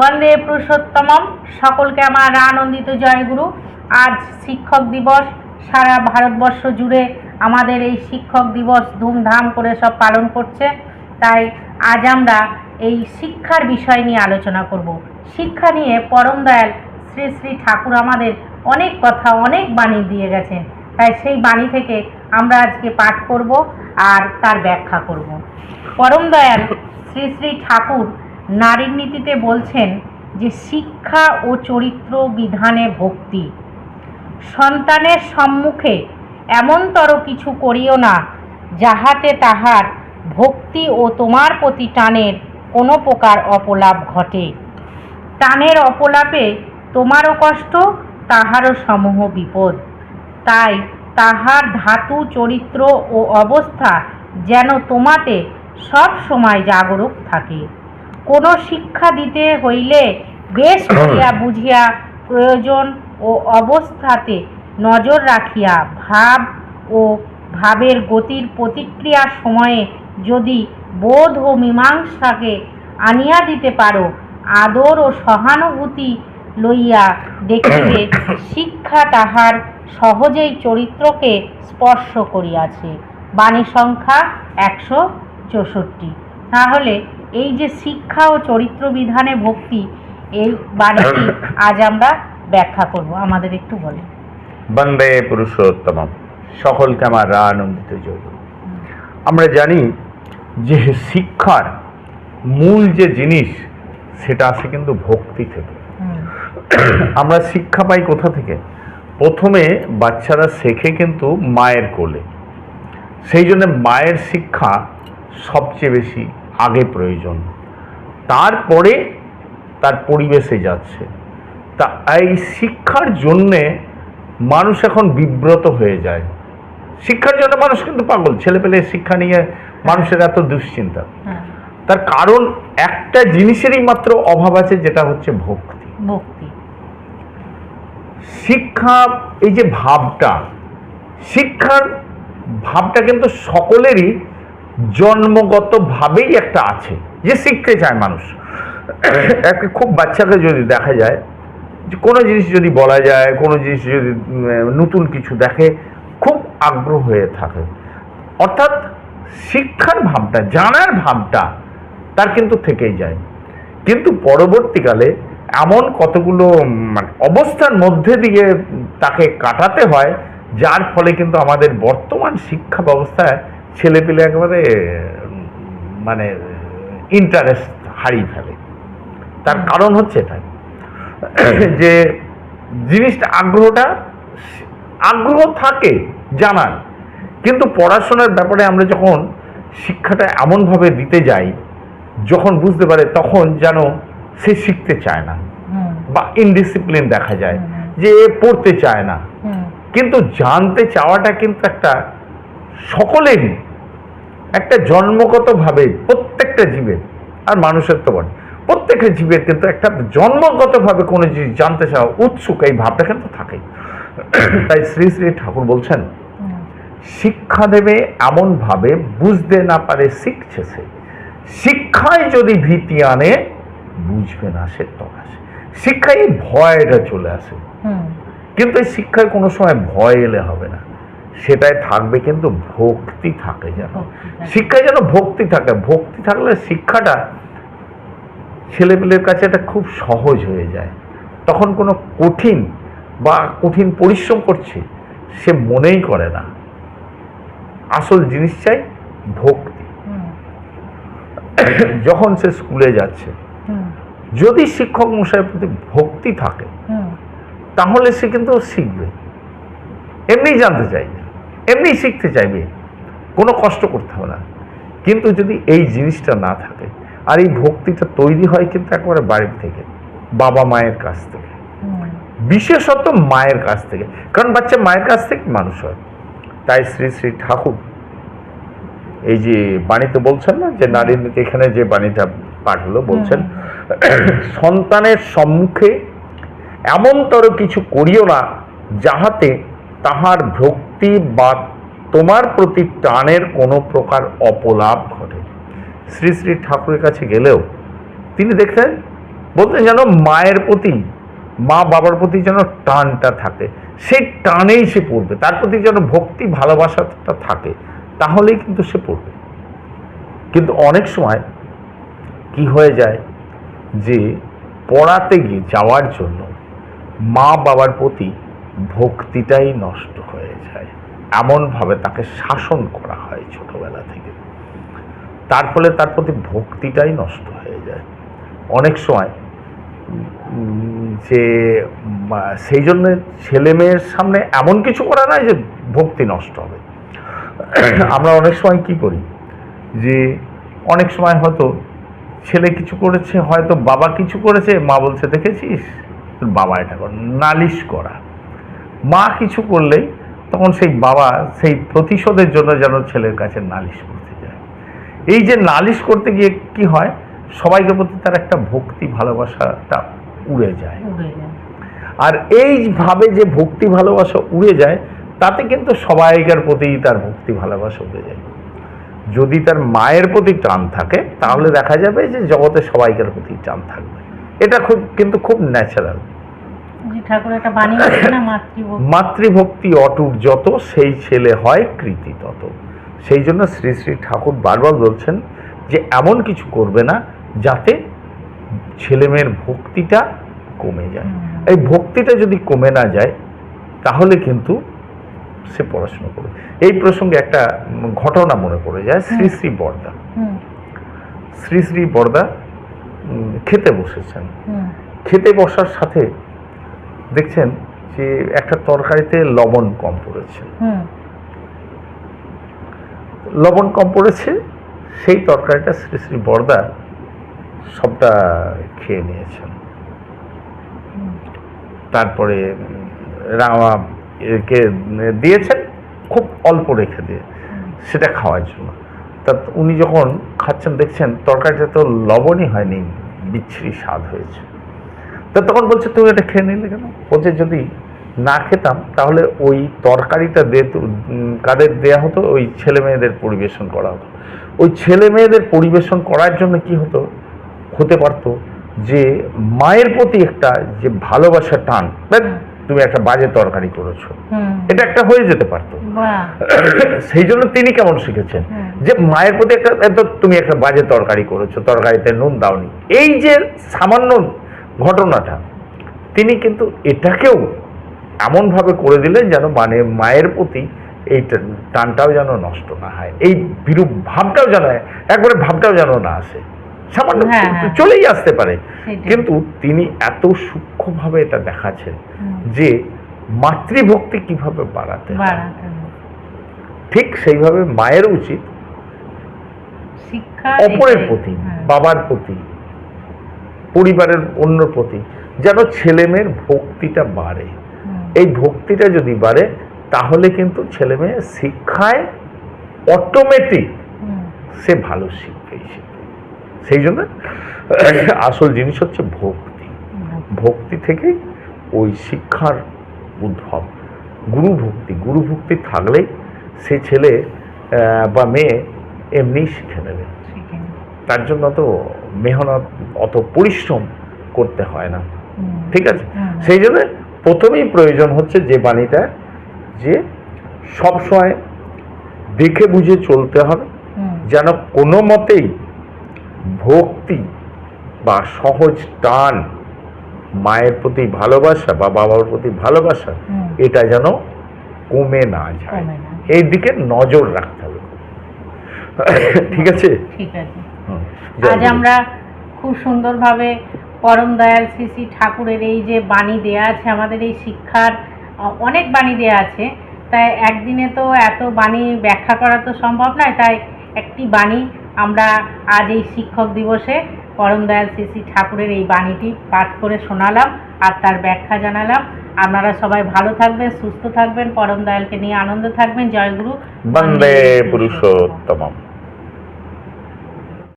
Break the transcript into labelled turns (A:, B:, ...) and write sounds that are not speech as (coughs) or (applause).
A: বন্দে পুরুষোত্তমম। সকলকে আমার আনন্দিত জয়গুরু। আজ শিক্ষক দিবস। সারা ভারতবর্ষ জুড়ে আমাদের এই শিক্ষক দিবস ধুমধাম করে সব পালন করছে। তাই আজ আমরা এই শিক্ষার বিষয় নিয়ে আলোচনা করব। শিক্ষা নিয়ে পরম দয়াল শ্রী শ্রী ঠাকুর আমাদের অনেক কথা, অনেক বাণী দিয়ে গেছেন। তাই সেই বাণী থেকে আমরা আজকে পাঠ করব আর তার ব্যাখ্যা করব। পরম দয়াল শ্রী শ্রী ঠাকুর নারীর নীতিতে বলছেন যে শিক্ষা ও চরিত্র বিধানে ভক্তি। সন্তানের সম্মুখে এমনতর কিছু করিও না, যাহাতে তাহার ভক্তি ও তোমার প্রতি টানের কোনো প্রকার অপলাপ ঘটে। টানের অপলাপে তোমারও কষ্ট, তাহারও সমূহ বিপদ। তাই তাহার ধাতু, চরিত্র ও অবস্থা যেন তোমাতে সব সময় জাগরুক থাকে। কোনো শিক্ষা দিতে হইলে বেশ করিয়া (clears throat) বুঝিয়া প্রয়োজন ও অবস্থাতে নজর রাখিয়া ভাব ও ভাবের গতির প্রতিক্রিয়ার সময়ে যদি বোধ ও মীমাংসাকে আনিয়া দিতে পারো আদর ও সহানুভূতি লইয়া দেখিবে (clears throat) শিক্ষা তাহার সহজেই চরিত্রকে স্পর্শ করিয়াছে। বাণী সংখ্যা একশো চৌষট্টি। তাহলে এই যে শিক্ষা ও চরিত্র বিধানে ভক্তি এই বাণীটি আজ আমরা ব্যাখ্যা করব। আমাদের একটু বলে
B: বন্দে পুরুষোত্তম সকলকে আমার আনন্দিত যোগ আমরা জানি যে শিক্ষার মূল যে জিনিস সেটা আসে কিন্তু ভক্তি থেকে। আমরা শিক্ষা পাই কোথা থেকে? প্রথমে বাচ্চারা শেখে কিন্তু মায়ের কোলে। সেই জন্য মায়ের শিক্ষা সবচেয়ে বেশি আগে প্রয়োজন। তারপরে তার পরিবেশে যাচ্ছে। তা এই শিক্ষার জন্যে মানুষ এখন বিব্রত হয়ে যায়। শিক্ষার জন্য মানুষ কিন্তু পাগল। ছেলেপেলে শিক্ষা নিয়ে মানুষের এত দুশ্চিন্তা।
A: হ্যাঁ,
B: তার কারণ একটা জিনিসেরই মাত্র অভাব আছে যেটা হচ্ছে ভক্তি।
A: ভক্তি।
B: শিক্ষা এই যে ভাবটা শিক্ষার ভাবটা কিন্তু সকলেরই জন্মগতভাবেই একটা আছে। যে শিখতে চায় মানুষ। একটা খুব বাচ্চাকে যদি দেখা যায়, যে কোনো জিনিস যদি বলা যায়, কোনো জিনিস যদি নতুন কিছু দেখে, খুব আগ্রহ হয়ে থাকে। অর্থাৎ শিক্ষার ভাবটা, জানার ভাবটা তার কিন্তু থেকেই যায়। কিন্তু পরবর্তীকালে এমন কতগুলো মানে অবস্থার মধ্যে দিয়ে তাকে কাটাতে হয়, যার ফলে কিন্তু আমাদের বর্তমান শিক্ষা ব্যবস্থায় ছেলেপেলে একেবারে মানে ইন্টারেস্ট হারিয়ে ফেলে। তার কারণ হচ্ছে এটাই যে জিনিসটা আগ্রহটা আগ্রহ থাকে জানার কিন্তু পড়াশোনার ব্যাপারে আমরা যখন শিক্ষাটা এমনভাবে দিতে যাই যখন বুঝতে পারে তখন যেন সে শিখতে চায় না বা ইনডিসিপ্লিন দেখা যায় যে পড়তে চায় না। কিন্তু জানতে চাওয়াটা কিন্তু একটা সকলেরই একটা জন্মগতভাবে প্রত্যেকটা জীবের আর মানুষের তো বটে। প্রত্যেকটা জীবের কিন্তু একটা জন্মগতভাবে কোনো জিনিস জানতে চাওয়া উৎসুক এই ভাবটা কিন্তু থাকে তাই শ্রী শ্রী ঠাকুর বলছেন শিক্ষা দেবে এমনভাবে বুঝতে না পারে শিখছে সে। শিক্ষায় যদি ভীতি আনে বুঝবে না সে তলাশে শিক্ষায় ভয়টা চলে আসে। কিন্তু এই শিক্ষায় কোনো সময় ভয় এলে হবে না। সেটাই থাকবে কিন্তু ভক্তি থাকে যেন। শিক্ষায় যেন ভক্তি থাকে। ভক্তি থাকলে শিক্ষাটা ছেলেপেলের কাছে এটা খুব সহজ হয়ে যায়। তখন কোনো কঠিন বা কঠিন পরিশ্রম করছে সে মনেই করে না। আসল জিনিস চাই ভক্তি। যখন সে স্কুলে যাচ্ছে যদি শিক্ষক মশাইয়ের প্রতি ভক্তি থাকে তাহলে সে কিন্তু শিখবে। এমনি জানতে চাইবে। এমনি শিখতে চাইবে। কোনো কষ্ট করতে হবে না। কিন্তু যদি এই জিনিসটা না থাকে আর এই ভক্তিটা তৈরি হয় কিন্তু একেবারে বাড়ির থেকে বাবা মায়ের কাছ থেকে। বিশেষত মায়ের কাছ থেকে। কারণ বাচ্চা মায়ের কাছ থেকে মানুষ হয়। তাই শ্রী শ্রী ঠাকুর এই যে বাণীতে বলছেন না যে নারীর এখানে যে বাণীটা পাঠ হলো বলছেন সন্তানের সম্মুখে এমনতর কিছু করিও না যাহাতে তাহার ভক্তি বা তোমার প্রতি টানের কোনো প্রকার অপলাপ ঘটে শ্রী শ্রী ঠাকুরের কাছে গেলেও তিনি দেখলেন, বলতে যেন মায়ের প্রতি, মা বাবার প্রতি যেন টানটা থাকে। সেই টানেই সে পড়বে। তার প্রতি যেন ভক্তি, ভালোবাসাটা থাকে, তাহলেই কিন্তু সে পড়বে। কিন্তু অনেক সময় কি হয়ে যায় যে, পড়াতে গিয়ে যাওয়ার জন্য মা বাবার প্রতি ভক্তিটাই নষ্ট হয়ে যায়। এমনভাবে তাকে শাসন করা হয় ছোটবেলা থেকে। তার ফলে তার প্রতি ভক্তিটাই নষ্ট হয়ে যায়। অনেক সময় যে সেই জন্য ছেলে মেয়ের সামনে এমন কিছু করা নয় যে ভক্তি নষ্ট হবে। আমরা অনেক সময় কি করি? যে অনেক সময় হয়তো ছেলে কিছু করেছে, হয়তো বাবা কিছু করেছে, মা বলছে, দেখেছিস? বাবা এটা কর, নালিশ করা। মা কিছু করলেই তখন সেই বাবা সেই প্রতিশোধের জন্য যেন ছেলের কাছে নালিশ করতে যায়। এই যে নালিশ করতে গিয়ে কি হয়? সবাইকে প্রতি তার একটা ভক্তি ভালোবাসাটা উড়ে যায়। আর এইভাবে যে ভক্তি ভালোবাসা উড়ে যায় তাতে কিন্তু সবাইকার প্রতি তার ভক্তি ভালোবাসা উড়ে যায়। যদি তার মায়ের প্রতি টান থাকে তাহলে দেখা যাবে যে জগতে সবাইকার প্রতি টান থাকবে। এটা খুব কিন্তু খুব ন্যাচারাল
A: ঠাকুর একটা বাণী না মাতৃভক্তি?
B: মাতৃভক্তি অটুট যত সেই ছেলে হয় কৃতি তত। সেই জন্য শ্রী শ্রী ঠাকুর বারবার বলছেন যে এমন কিছু করবে না যাতে ছেলেমেয়ের ভক্তিটা কমে যায়। এই ভক্তিটা যদি কমে না যায় তাহলে কিন্তু সে পড়াশোনা করবে। এই প্রসঙ্গে একটা ঘটনা মনে পড়ে যায় শ্রী শ্রী বর্দা। শ্রী শ্রী বর্দা খেতে বসেছেন। খেতে বসার সাথে দেখছেন যে একটা তরকারিতে লবণ কম পড়েছে। লবণ কম পড়েছে সেই তরকারিটা শ্রী শ্রী বরদা সবটা খেয়ে নিয়েছেন। তারপরে রামা একে দিয়েছেন খুব অল্প রেখে দিয়ে সেটা খাওয়ার জন্য। তা উনি যখন খাচ্ছেন দেখছেন তরকারিটা তো লবণই হয়নি বিচ্ছিরি স্বাদ হয়েছে। তা তখন বলছে তুমি এটা খেয়ে নিলে কেন? বলছে যদি না খেতাম তাহলে ওই তরকারিটা উম, কাদের দেয়া হতো? ওই ছেলে মেয়েদের পরিবেশন করা হতো। ওই ছেলে মেয়েদের পরিবেশন করার জন্য কি হতো? হতে পারতো যে মায়ের প্রতি একটা যে ভালোবাসা টান তুমি একটা বাজে তরকারি করেছ। এটা একটা হয়ে যেতে পারতো। (coughs) সেই জন্য তিনি কেমন শিখেছেন? যে মায়ের প্রতি একটা তুমি একটা বাজে তরকারি করেছ তরকারিতে নুন দাওনি। এই যে সামান্য ঘটনাটা। তিনি কিন্তু এটাকেও এমনভাবে করে দিলেন যেন মানে মায়ের প্রতি এই টানটাও যেন নষ্ট না হয়। এই বিরূপ ভাবটাও যেন একবারে ভাবটাও যেন না আসে। সামান্য
A: হ্যাঁ, হ্যাঁ।
B: চলেই আসতে পারে। কিন্তু তিনি এত সূক্ষ্মভাবে এটা দেখাচ্ছেন যে মাতৃভক্তি কীভাবে বাড়াতে। ঠিক সেইভাবে মায়ের উচিত অপরের প্রতি
A: হ্যাঁ।
B: বাবার প্রতি পরিবারের অন্য প্রতি যেন ছেলেমেয়ের ভক্তিটা বাড়ে। এই ভক্তিটা যদি বাড়ে তাহলে কিন্তু ছেলেমেয়ে শিক্ষায় অটোমেটিক সে ভালো শিখবে সেই জন্য আসল জিনিস হচ্ছে ভক্তি। ভক্তি। থেকেই ওই শিক্ষার উদ্ভব। গুরু ভক্তি গুরু ভক্তি থাকলেই সে ছেলে বা মেয়ে এমনিই শিখে নেবে। তার জন্য তো মেহনত অত পরিশ্রম করতে হয় না। ঠিক আছে? সেই জন্য প্রথমেই প্রয়োজন হচ্ছে যে বাণীটা যে সবসময় দেখে বুঝে চলতে হবে যেন কোনো মতেই ভক্তি বা সহজ টান মায়ের প্রতি ভালোবাসা বা বাবার প্রতি ভালোবাসা এটা যেন কমে না যায়। এই দিকে নজর রাখতে হবে। ঠিক আছে?
A: ঠিক আছে। আজ আমরা খুব সুন্দরভাবে পরম দয়াল শ্রী শ্রী ঠাকুরের এই যে বাণী দেয়া আছে আমাদের এই শিক্ষার অনেক বাণী দেয়া আছে। তাই একদিনে তো এত বাণী ব্যাখ্যা করা তো সম্ভব নয় তাই একটি বাণী আমরা আজ এই শিক্ষক দিবসে পরম দয়াল শ্রী শ্রী ঠাকুরের এই বাণীটি পাঠ করে শোনালাম আর তার ব্যাখ্যা জানালাম। আপনারা সবাই ভালো থাকবেন সুস্থ থাকবেন পরম দয়ালকে নিয়ে আনন্দ থাকবেন। জয়গুরু
B: বন্দে পুরুষোত্তমম।